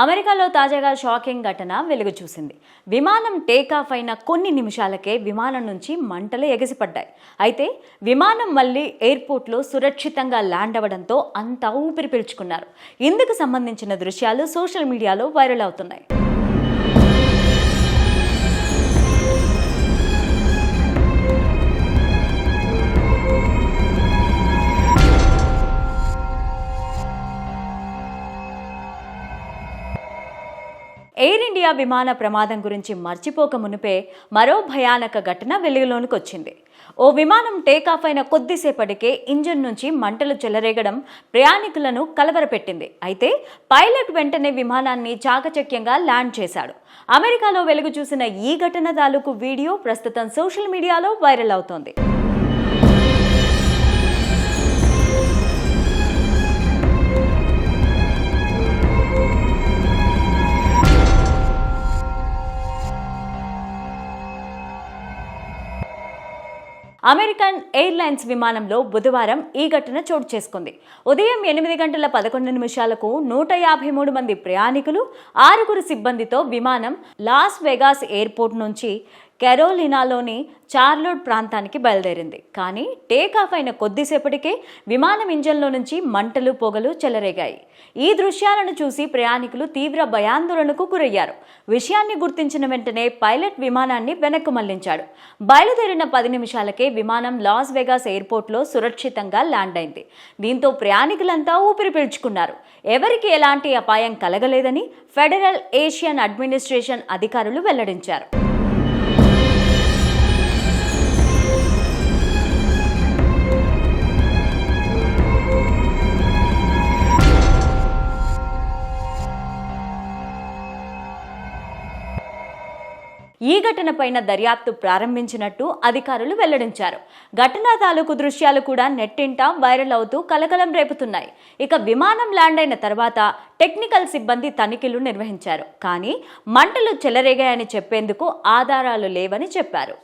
అమెరికాలో తాజాగా షాకింగ్ ఘటన వెలుగు చూసింది విమానం టేకాఫ్ అయిన కొన్ని నిమిషాలకే విమానం నుంచి మంటలు ఎగసిపడ్డాయి. అయితే విమానం మళ్ళీ ఎయిర్పోర్ట్లో సురక్షితంగా ల్యాండ్ అవ్వడంతో అంతా ఊపిరి పీల్చుకున్నారు. ఇందుకు సంబంధించిన దృశ్యాలు సోషల్ మీడియాలో వైరల్ అవుతున్నాయి. ఎయిర్ ఇండియా విమాన ప్రమాదం గురించి మర్చిపోక మునిపే మరో భయానక ఘటన వెలుగులోనికి వచ్చింది. ఓ విమానం టేకాఫ్ అయిన కొద్దిసేపటికే ఇంజిన్ నుంచి మంటలు చెలరేగడం ప్రయాణికులను కలవరపెట్టింది. అయితే పైలట్ వెంటనే విమానాన్ని చాకచక్యంగా ల్యాండ్ చేశాడు. అమెరికాలో వెలుగు చూసిన ఈ ఘటన తాలూకు వీడియో ప్రస్తుతం సోషల్ మీడియాలో వైరల్ అవుతోంది. అమెరికన్ ఎయిర్లైన్స్ విమానంలో బుధవారం ఈ ఘటన చోటు చేసుకుంది. ఉదయం ఎనిమిది గంటల పదకొండు నిమిషాలకు నూట యాభై మూడు మంది ప్రయాణికులు ఆరుగురు సిబ్బందితో విమానం లాస్ వెగాస్ ఎయిర్పోర్ట్ నుంచి కెరోలినాలోని చార్లోడ్ ప్రాంతానికి బయలుదేరింది. కానీ టేకాఫ్ అయిన కొద్దిసేపటికే విమానం ఇంజన్లో నుంచి మంటలు పొగలు చెలరేగాయి. ఈ దృశ్యాలను చూసి ప్రయాణికులు తీవ్ర భయాందోళనకు గురయ్యారు. విషయాన్ని గుర్తించిన వెంటనే పైలట్ విమానాన్ని వెనక్కు మళ్ళించాడు. బయలుదేరిన పది నిమిషాలకే విమానం లాస్ వెగాస్ ఎయిర్పోర్ట్లో సురక్షితంగా ల్యాండ్ అయింది దీంతో ప్రయాణికులంతా ఊపిరి పీల్చుకున్నారు. ఎవరికి ఎలాంటి అపాయం కలగలేదని ఫెడరల్ ఏషియన్ అడ్మినిస్ట్రేషన్ అధికారులు వెల్లడించారు. ఈ ఘటనపైన దర్యాప్తు ప్రారంభించినట్టు అధికారులు వెల్లడించారు. ఘటనా తాలూకు దృశ్యాలు కూడా నెట్టింట వైరల్ అవుతూ కలకలం రేపుతున్నాయి. ఇక విమానం ల్యాండ్ అయిన తర్వాత టెక్నికల్ సిబ్బంది తనిఖీలు నిర్వహించారు. కానీ మంటలు చెలరేగాయని చెప్పేందుకు ఆధారాలు లేవని చెప్పారు.